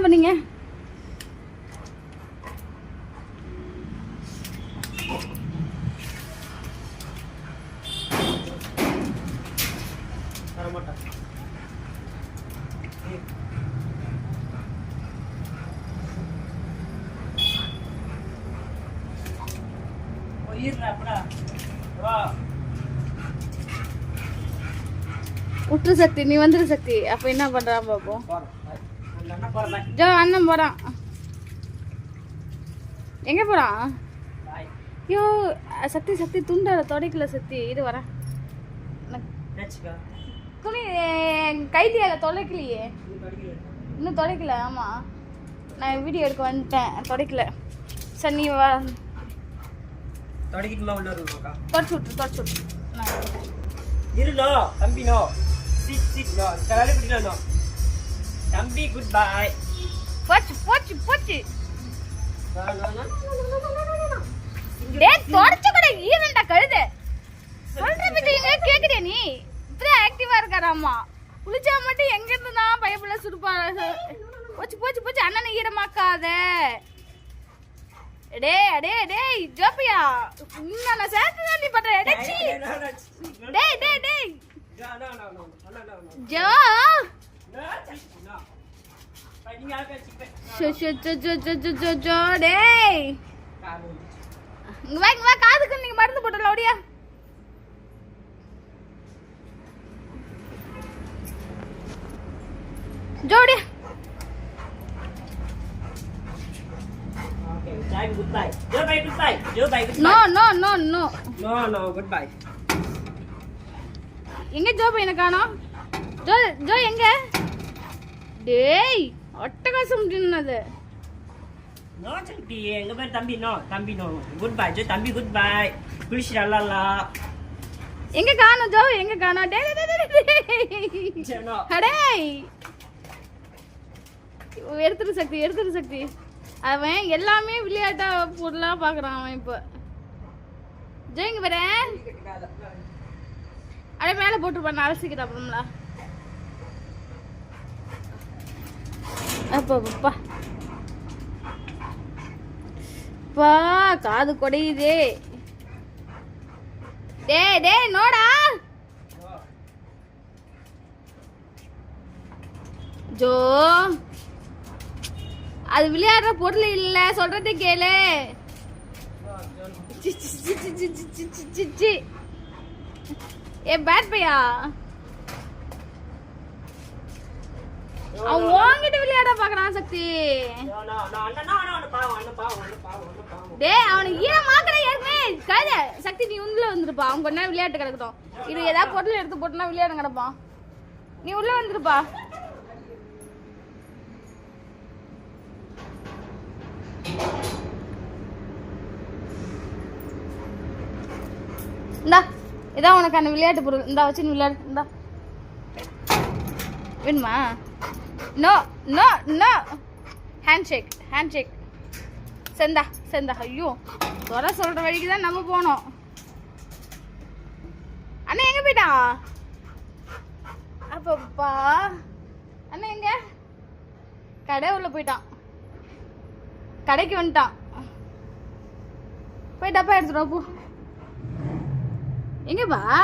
என்ன பண்ணீங்க? சக்தி நீ வந்துரு சக்தி. அப்ப என்ன பண்றான் பாப்போம்? ஜோ அண்ணன் போறான். எங்க போறான் ஐயோ சக்தி சக்தி துண்டால தொடைக்கல சக்தி. இது எனக்கு துணி கைதியால தொலைக்கலையே இன்னும் தொலைக்கல ஆமா. நான் வீடியோ எடுக்க வந்துட்டேன். தொடைக்கல. சரி நீ வா. தொடச்சு விட்ரு தொடச்சு விட்ரு நான் வந்துட்டேன். இருனோ தம்பி no. Sit sit no. No. தம்பி குட் பாய் போச்சு போச்சு போச்சு டேய் தொடச்சு கூட ஈவென்ட்டா கழுது சொல்ற பிச்சையே கேக்குதே நீ இப்படி ஆக்டிவா இருக்காராமா குளிச்சா மட்டும் எங்க இருந்து தான் பைபிள போச்சு போச்சு போச்சு அண்ணனை ஈரமாக்காத டேய் டேய் டேய் ஜோப்பியா உன்னால சேர்த்து தான் நீ பண்ற டேய் டே டேய் ஜோ டேய் இங்க வா இங்க வா காதுக்கு நீங்க மருந்து போட்டல ஓடியா ஜோடி Goodbye. Goodbye, goodbye. Goodbye, No, no, goodbye. எங்க ஜோ பையனை காணோம் ஜோ ஜோ எங்க டேய் அட்டகாசம் தின்னது No, தம்பி எங்க பேர் தம்பி? நோ தம்பி நோ. குட் பை ஜோ தம்பி குட் பை குளிச்சு நல்லா எங்க காணோம் ஜோ? எங்க காணோம்? டேய், டேய், டேய் நோ. அடேய் எடுத்துரு சக்தி எடுத்துரு சக்தி. அவன் எல்லாமே விளையாட்டா பொருளா பாக்குறான் அவன் இப்ப. ஜெயிங்க வரேன் அடே மேல போட்டுருப்பான் நான் அலசிக்கிறேன் அப்பப்பா பா காது குடையுதே. டே டே நோடா. ஜோ. அது விளையாடுற பொருள் இல்ல சொல்றதே கேளு. ஏ பேட் பையா அவன் உன்கிட்ட விளையாட பாக்குறான் சக்தி. டேய் அவனுக்கு ஈரமாக்கட ஏற்கனவே. கழுத சக்தி நீ உள்ள வந்துருப்பா. அவன் கொஞ்ச நேரம் விளையாட்டு கிடக்கட்டும். இது ஏதாவது பொருள் எடுத்து போட்டுனா விளையாட கிடப்பான். நீ உள்ள வந்துருப்பா. இந்தா இதான் உனக்கான விளையாட்டு பொருள். இந்தா வச்சு விளையாடு. இந்தா. வேணுமா? No no no hand shake hand shake செந்தா செந்தா. ஐயோ துறை சொல்ற வழிக்கு தான் நம்ம போனோம். அண்ணா எங்க போயிட்டான் அப்பப்பா. அண்ணா எங்க? கடை உள்ள போயிட்டான். கடைக்கு வந்துட்டான். போய் டப்பா எடுத்துட்டு போ. எங்கேப்பா பா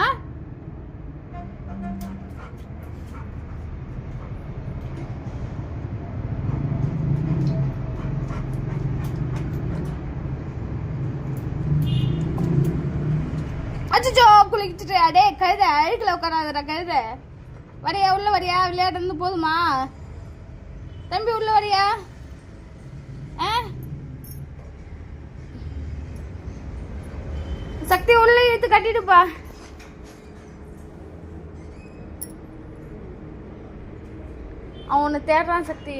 ஆ அச்சோ குளிச்சுட்டு அடே கழுத அழுக்கில் உட்காராதடா கழுத. வரியா உள்ள வரியா? விளையாட்டு இருந்து போதுமா? தம்பி உள்ள வரியா? ஆ? சக்தி உள்ள இழுத்து கட்டிடுப்பா. அவனை தேடுறான் சக்தி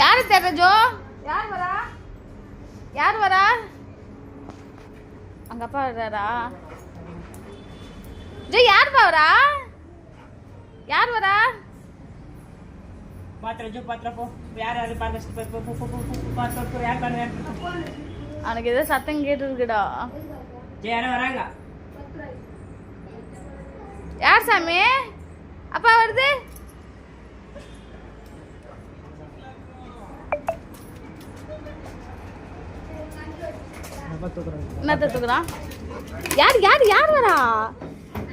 யாரு தேடுற ஜோ யார் வரா யார் வரா அங்க அப்பா வர்றாரா ஜோ யார் வரா யார் வரா பாத்திரம் ஜோ பாத்திரம் போ யார் யாரு பாருங்க போ யார் பாருங்க அவனுக்கு ஏதோ சத்தம் கேட்டுருக்குடா ஜெய் யாரும் வராங்க யார் சாமி அப்பா வருது என்னத்த தூக்குறான் யார் யார் யார் வரா?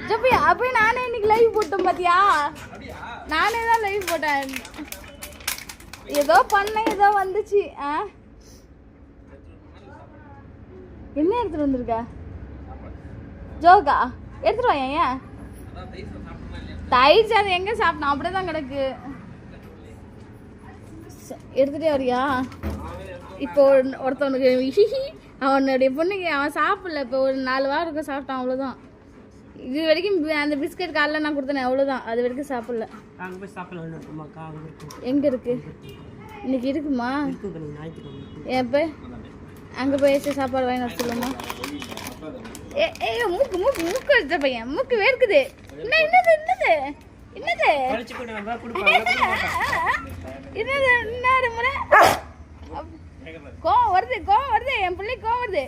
ஜப்பி அப்போ நானே இன்னைக்கு லைவ் போட்டேன் பாத்தியா? நானே தான் லைவ் போட்டேன். ஏதோ பண்ணேன் ஏதோ வந்துச்சு. ஆ? என்ன எடுத்துட்டு வந்திருக்க? ஜோகா எடுத்துட்டு வாங்க ஏன்? தயிர் சாதம் எங்க சாப்பிட்டோம் அப்படியே தான் கிடக்கு எடுத்துட்டே வரியா? இப்போ ஒருத்தவனுக்கு அவனுடைய பொண்ணுக்கு அவன் சாப்பிடல. இப்போ ஒரு நாலு வாரம் இருக்கும் சாப்பிட்டான் அவ்வளோதான் இது வரைக்கும் அந்த பிஸ்கட் காலைல நான் கொடுத்தேனே அவ்வளோதான் அது வரைக்கும் சாப்பிடல. அங்க போய் சாப்பிடலாம் எங்க இருக்கு? இன்னைக்கு இருக்குமா? எப்போ அங்கே போய் சாப்பாடு வாங்கி வர சொல்லுமா? ஏ ஏ மூக்கு மூக்கு மூக்கு வச்ச பையன். மூக்கு வேர்க்குது. என்ன என்னது என்னது? என்னது? என்னது என்ன முறை? கோவம் வருது கோவம் வருது என் பிள்ளை கோவம் வருது.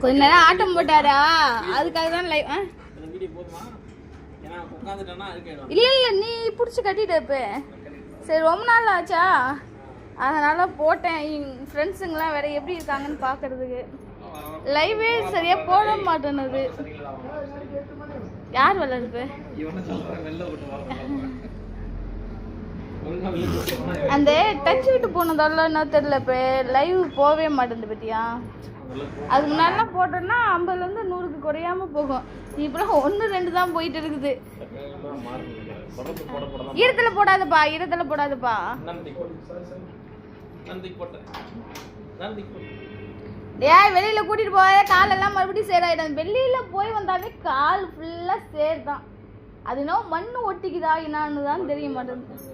கொஞ்ச நேரம் ஆட்டம் போட்டாரா? அதுக்காக தான் லைவ் ஆ நீ பிடிச்சி கட்டிட்ட இப்போ. சரி ரொம்ப நாள் ஆச்சா? அதனால போட்டேன். என் ஃப்ரெண்ட்ஸுங்களாம் வேற எப்படி இருக்காங்கன்னு பார்க்கறதுக்கு லைவே சரியா போட மாட்டேனுது யார் வளர்ப்பு? அந்த டச் விட்டு போனதால என்ன தெரியல இப்போ லைவ் போகவே மாட்டேங்குது பத்தியா? அதுக்கு முன்னாடிலாம் போட்டோன்னா ஐம்பதுலேருந்து நூறுக்கு குறையாம போகும். இப்பெல்லாம் ஒன்று ரெண்டு தான் போயிட்டு இருக்குது. ஈரத்துல போடாதப்பா ஈரத்துல போடாதப்பா. நந்தி போட்டேன் நந்தி போட்டேன். நந்தி போட்டேன். டேய் வெளியில கூட்டிட்டு போய் காலெல்லாம் மறுபடியும் சேராயிடும் வெளியில போய் வந்தாவே கால் ஃபுல்லா சேர் தான். அது என்ன மண்ணு ஒட்டிக்குதா என்னான்னு தான் தெரிய மாட்டேங்குது.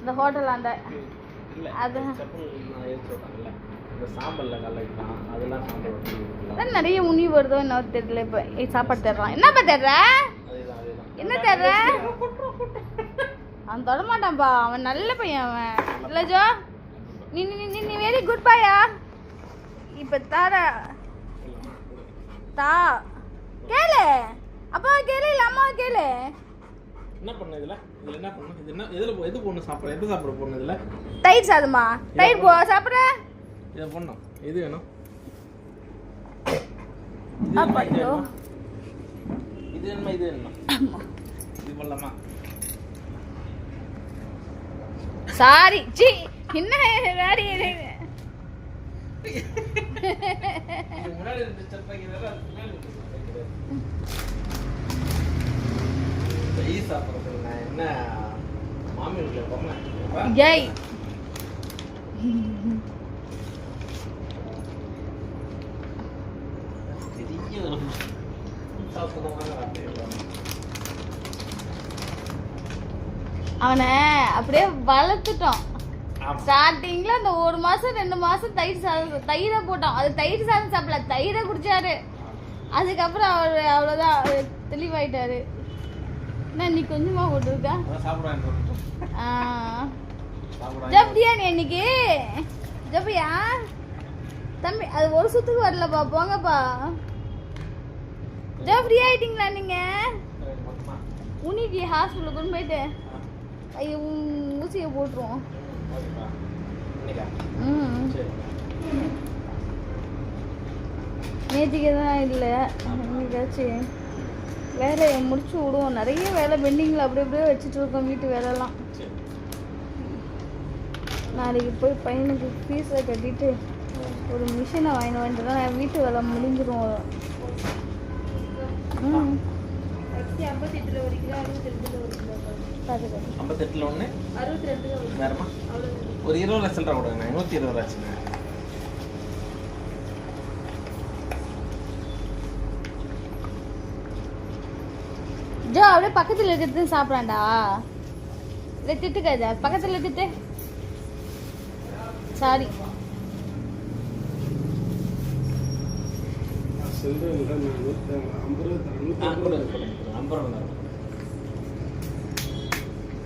இந்த ஹோட்டல் அந்த இல்ல அது நிறைய உனி வருதோ என்ன தெரியல இப்போ. சாப்பாடு தர்றான் என்னப்பா அதேதான் என்ன தர்ற அவன் தொட மாட்டான்ப்பா அவன் நல்ல பையன் அவன். இல்ல ஜோ. நீ நீ நீ நீ வெரி குட் பாயா? இப்ப தார. தா. கேளு. அப்பா கேளு இல்ல அம்மா கேளு. என்ன பண்ண இதுல? இதுல என்ன பண்ண? இது என்ன எதுல எது பொண்ணு சாப்பிட எது சாப்பிட பொண்ணு இதுல? தயிர் சாதமா? தயிர் போ சாப்பிட்ற இதை பொண்ணும் எது வேணும்? அப்பா இது வேணுமா? இது வேணுமா? இது பண்ணலாமா சாரி. சி என்ன இது? முன்னாடி இருந்த நான் என்ன மாமி ஜெய் பெரிய அவனை அப்படியே வளர்த்துட்டோம். ஸ்டார்டிங்ல அந்த ஒரு மாசம் ரெண்டு மாசம் தயிர் சாதம் தயிரை போட்டோம். அது தயிர் சாதம் சாப்பிடல தயிரை குடிச்சாரு. அதுக்கப்புறம் அவர் அவ்வளோதான் அவரு தெளிவாயிட்டாரு. என்ன நீ கொஞ்சமா போட்டிருக்க? ஜப்தியா நீ இன்னைக்கு ஜப்பியா தம்பி அது ஒரு சுத்துக்கு வரலப்பா போங்கப்பா. ஜப்தி ஆயிட்டீங்களா நீங்க? உனிக்கு ஹாஸ்பிட்டலுக்கு கொண்டு போயிட்டு. ஐயோ ஊசியை போட்டுருவோம். நேற்றுக்கு தான் இல்லை என்னைக்காச்சும் வேலையை முடிச்சு விடுவோம். நிறைய வேலை பெண்டிங்கில் அப்படி அப்படியே வச்சுட்டு இருக்கோம் வீட்டு வேலைலாம் நாளைக்கு போய் பையனுக்கு ஃபீஸை கட்டிட்டு ஒரு மிஷினை வாங்கிட்டு வந்துட்டு தான் வீட்டு வேலை முடிஞ்சிரும். ம். ஐம்பத்தெட்டில் ஒரு கிலோ அறுபத்தி ரெண்டுல ஒரு கிலோ. ஐம்பத்தெட்டுல ஒன்று ரெண்டுல ஒரு வேறமா ஒரு இருபது லட்சம் ரூபா கொடுங்க நூற்றி இருபது ஆச்சுங்க. ஜோ அப்படியே பக்கத்தில் இருக்கிறது சாப்பிட்றான்டா. இல்லை திட்டுக்காத பக்கத்தில் திட்டு. சாரி ஐம்பது ரூபா ஐம்பது. ரூபா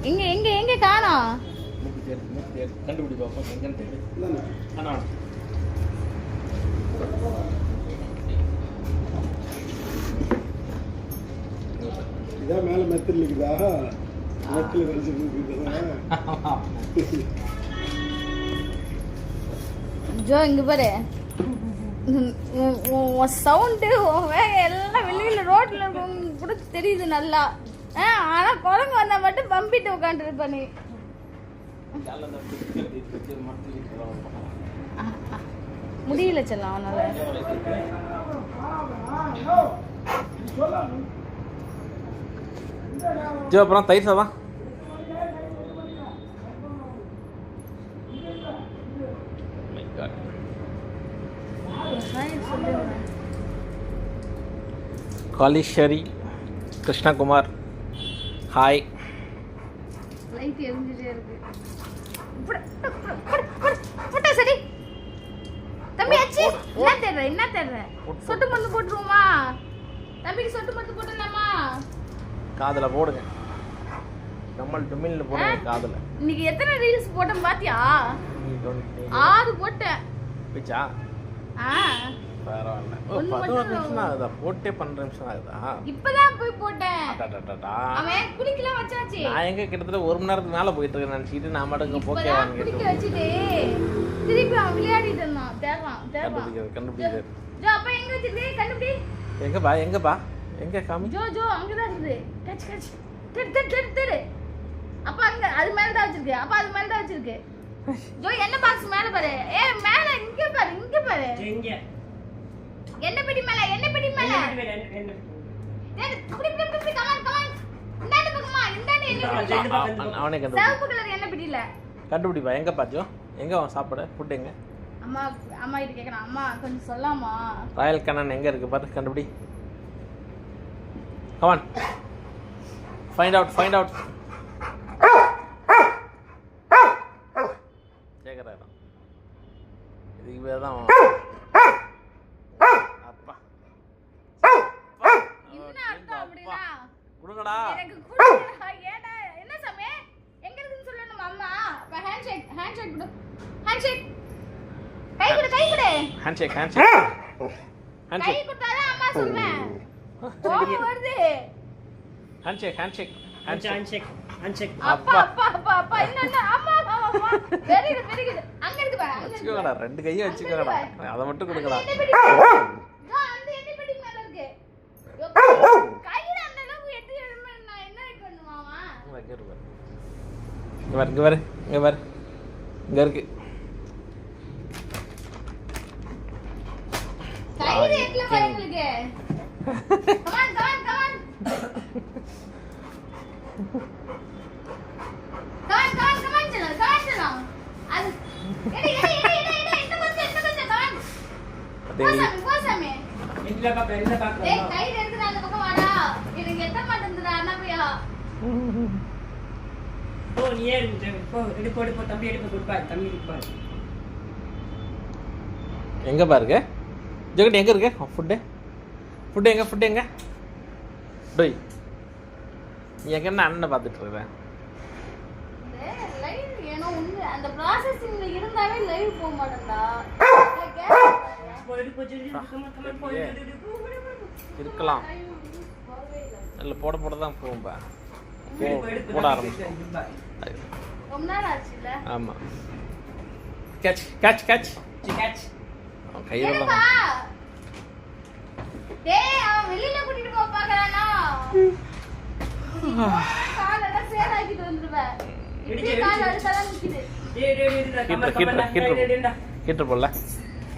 எங்க எங்க எங்க காணோம். கண்டுபிடி எங்கன்னு இதான் மேலே மெத்தில் இருக்குதா மெத்தில் ஜோ இங்க பாரு. சவுண்டு எல்லாம் வெளியில ரோட்ல கூட தெரியுது நல்லா. ஆனா குரங்கு வந்தா மட்டும் பம்பிட்டு உட்காந்துருப்ப நீ. முடியல செல்லம் அவனால ஜோ அப்புறம் தயிர் சாதம். காளீஸ்வரி கிருஷ்ணகுமார் ஹாய் லைட் எரிஞ்சுட்டே இருக்கு. புட, புட, புட, புட, புட, புட, சரி. தம்பி அச்சி. என்ன தேடுற என்ன தேடுற? போட்டு, சொட்டு மருந்து போட்டுருவோமா? தம்பிக்கு சொட்டு மருந்து போட்டுடலாமா? காதில் போடுங்க. கம்மல் டுமில்னு போடுங்க காதில். இன்னைக்கு எத்தனை ரீல்ஸ் போட்டேன் பாத்தியா? ஆறு போட்டேன். பிச்சா ஆ. பரவாயில்ல பதினோரு நிமிஷம் தான் ஆகுதா? போட்டே பன்னெண்டு நிமிஷம் தான் ஆகுதா? இப்பதான் போய் போட்டேன். அவன் குளிக்கலாம் வச்சாச்சு. நான் எங்க கிட்டத்தட்ட ஒரு மணி நேரத்துக்கு மேல போயிட்டு இருக்கேன் நினைச்சிட்டு நான் மட்டும் போக்கே குளிக்க வச்சுட்டு திருப்பி அவன் விளையாடிட்டு இருந்தான். கண்டுபிடிக்கிறது கண்டுபிடிக்கிறது ஜோ அப்ப எங்க வச்சிருக்கே? கண்டுபிடி. எங்கப்பா எங்கப்பா? எங்க காமி? ஜோ ஜோ இருக்குது. கச் தெடு தெடு தெடு தெடு அப்ப அங்க அது மேல தான் வச்சிருக்கு. அப்ப அது மேல தான் வச்சிருக்கு. ஜோ என்ன பாக்ஸ் மேல பாரு? ஏ மேல இங்க பாரு இங்க பாரு. இங்க. என்ன பெட்டி மேல? என்ன பெட்டி மேல? இப்படி இப்படி, இப்படி கமான் கமான் இந்தாண்ட பக்கமா இந்தாண்ட என்ன. அவ- அவனே கண்டுபிடி. சிவப்பு கலர் என்ன பெட்டியில கண்டுபிடிப்பா. எங்கப்பா ஜோ எங்க அவன் சாப்பாடு? ஃபுட் எங்க? அம்மா அம்மா கிட்ட கேக்குறான். அம்மா கொஞ்சம் சொல்லாமா? ராயல் கண்ணன் எங்க இருக்கு பாரு கண்டுபிடி. Come on find out find out கேக்குறாரு இதுக்கு பேர் தான் அப்பா என்ன அர்த்தம் அப்படின்னா கொடுங்கடா எனக்கு குடுடா ஏடா என்ன சாமி எங்க இருக்குன்னு சொல்லணும் அம்மா ஹேண்ட் ஷேக் ஹேண்ட் ஷேக் கொடு ஹேண்ட் ஷேக் கை கொடு கை கொடு hand shake hand shake hand கை ஷேக் கொடுத்தாதான் அம்மா சொல்லுவேன் கோபம் வருது. Hand shake hand shake hand shake அப்பா அப்பா. அப்பா அப்பா என்ன அம்மா அம்மா அம்மா. வெரி குட் வெரி குட் அங்க இருக்கு பாரு அங்க இருக்கு வச்சுக்கோடா ரெண்டு கையும் வச்சுக்கோடா. அதை மட்டும் கொடுக்கடா. அந்த எண்ணெய் பெட்டி இதோ அந்த எண்ணெய் பெட்டி மேல இருக்கு. கையில அந்த அளவுக்கு எட்டு எழும நான் என்ன பண்ணுவாமா இங்க பாரு இங்க பாரு. இங்க பாரு. இங்க இருக்கு கையில எட்டுல பாரு எங்களுக்கு come on come on come on come on come on come on come on, செல்லம் அது எடு எடு எடு எடு எடு இந்த கொஞ்சம் இந்த கொஞ்சம் டேய் அந்த பக்கம் வாடா எனக்கு எத்த மாட்டேங்குதுடா நீ ஏறு போ எடுப்போ எடுப்போ தம்பி எடுப்போ குட் தம்பி குட் எங்க பாருங்க ஜெகட் எங்க இருக்கு? ஃபுட்டு ஃபுட்டு எங்க ஃபுட்டு எங்க? டோய் நீ எங்க என்ன அண்ணனை பார்த்துட்டு இருக்க? லைவ் ஏனோ உண்மை. அந்த ப்ராசஸிங்ல இருந்தாவே லைவ் போக மாட்டேன்டா. போ எடுப்போ கமன் கமன் போ எடு, எடு, போ, எடு, எடு, எடு. இருக்கலாம் இல்லை போட போட தான் போகும்பா போட ஆரம்பிச்சோம் ஆமாம் கேட்ச் கேட்ச் கேட்ச் கேட்ச் கையில் என்னப்பா? டேய் அவன் வெளியில கூட்டிட்டு போக பாக்குறானா காலெல்லாம் சேராக்கிட்டு வந்துருவேன் இப்படி கால் அழுத்தாதான் நிக்குது. டேய் டேய் டேய் கீட்டர் கமன் கீட்டர் கமன் கீட்டர் டேய் டேய் கீட்டர் போடல.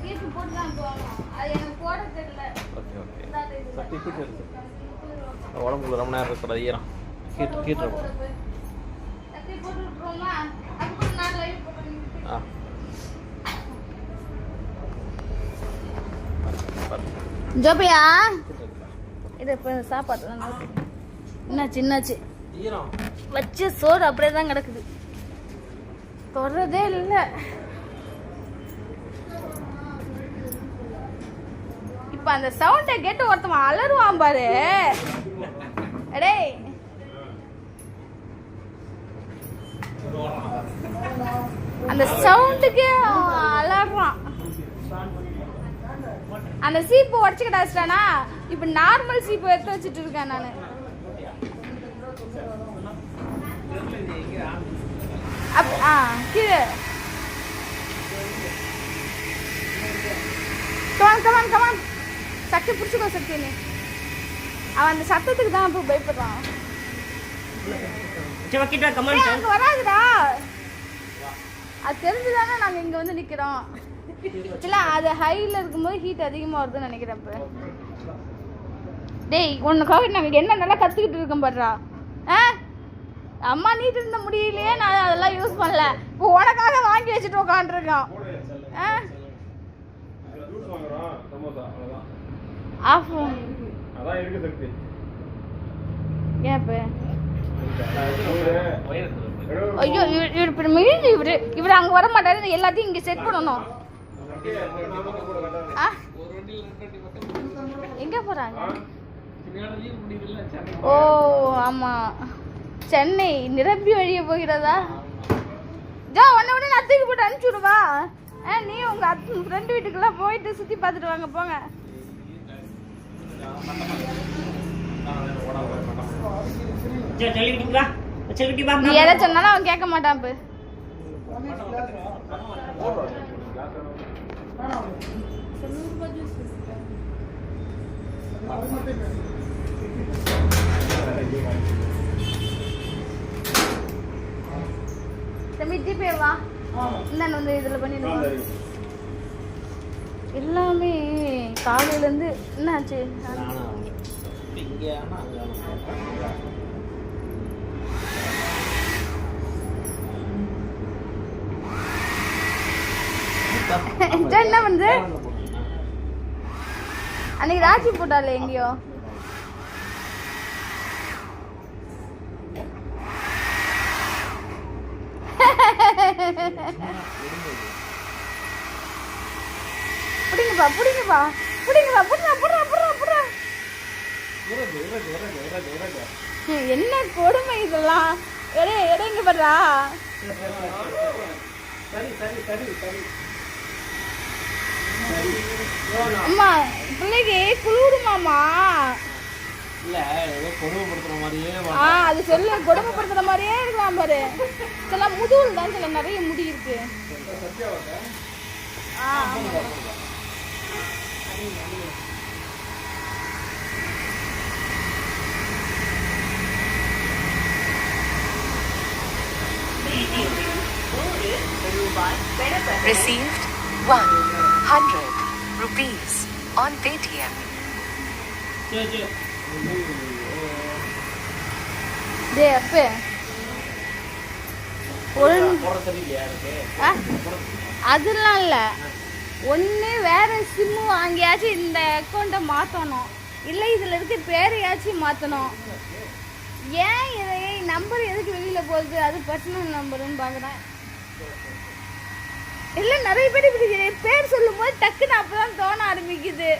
கீட்டு போட்டு தான் போகணும் அது எனக்கு போட தெரியல. Okay okay. இந்தாது இதுல. சட்டி கீட்டர் இருக்கு உடம்புல ரொம்ப நேரம் இருக்கக்கூடாது ஈரம். கீட்டர் கீட்டர் போடு தட்டி போட்டு விட்டுருவோமா அதுக்கு நான் லைவ் போடுறேன் ஆ. ஜோபியா? இது இப்போ சாப்பாடு என்னாச்சு என்னாச்சு? வச்சு சோறு அப்படியே தான் கிடக்குது. தொடரதே இல்லை. இப்போ அந்த சவுண்டை கேட்டு ஒருத்தவன் அலருவான் பாரு. அடே அந்த சவுண்டுக்கே அலறான். அந்த சீப்பு உடச்சு கிடாச்சிட்டானா இப்ப நார்மல் சீப்பு எடுத்து வச்சுட்டு இருக்கேன் நானு. அப் ஆ கீழே. கமான் கமான் கமான் சக்தி பிடிச்சிக்கோ சக்தி நீ. அவன் அந்த சத்தத்துக்கு தான் இப்போ பயப்படுறான். வராதுடா. அது தெரிஞ்சுதானே நாங்க இங்க வந்து நிக்கிறோம். இல்ல அது ஹைல இருக்கும்போது ஹீட் அதிகமா வருதுன்னு நினைக்கிறேன் இப்ப. டேய் உனக்காக நாங்க என்ன நல்லா கத்துக்கிட்டு இருக்கோம் பாடுறா. ஆ? அம்மா நீட்டு இருந்த முடியலையே நான் அதெல்லாம் யூஸ் பண்ணல. இப்போ உனக்காக வாங்கி வச்சுட்டு உட்காந்துருக்கோம் ஆ? ஆஃப் ஏன் இப்போ? ஐயோ இவர் இவர் இவரு அங்க வர மாட்டாரு எல்லாத்தையும் இங்க செட் பண்ணணும். எங்க போறாங்க? ஓ ஆமா. சென்னை நிரம்பி வழிய போகிறதா? ஜா உன்னை விட நான் தூக்கி போட்டு அனுப்பிச்சு விடுவா? ஆ நீ உங்க ஃப்ரெண்டு வீட்டுக்கெல்லாம் போயிட்டு சுத்தி பார்த்துட்டு வாங்க போங்க. நீ எதை சொன்னாலும் அவன் கேட்க மாட்டான் இப்போ தம்பி ஜிபே வா. இந்தாண்டு வந்து இதில் பண்ணிடுவோம் எல்லாமே காலையிலேருந்து என்னாச்சு ஜா, என்ன பண்ணுது அன்னைக்கு ராஜி போட்டாலே எங்கேயோ? புடிங்கப்பா புடிங்கப்பா. புடிங்கப்பா புடுறா புடுறா புடுறா புடுறா. என்ன கொடுமை இதெல்லாம்? எடே எடைங்க படுறா அம்மா பிள்ளைக்கு குளிருமாமா இல்ல ஏதோ கொடுமைப்படுத்துற மாதிரியே ஆ அது சொல்லு கொடுமைப்படுத்துற மாதிரியே இருக்கலாம் பாரு. சில முதுகுல தான் சில நிறைய முடி இருக்கு. ஆ, ஆமா. One hundred rupees on Paytm. There, where? ஆ, அதெல்லாம் இல்லை. ஒன்று வேற சிம்மு வாங்கியாச்சும் இந்த அக்கௌண்ட்டை மாற்றணும் இல்லை இதில் இருக்க பேரையாச்சும் மாற்றணும் ஏன் இதை நம்பர் எதுக்கு வெளியில் போகுது? அது பர்சனல் நம்பருன்னு பார்க்குறேன் இல்லை நிறைய பேர் இப்படி பேர் சொல்லும் போது டக்குன்னு அப்பதான் தோண ஆரம்பிக்குது.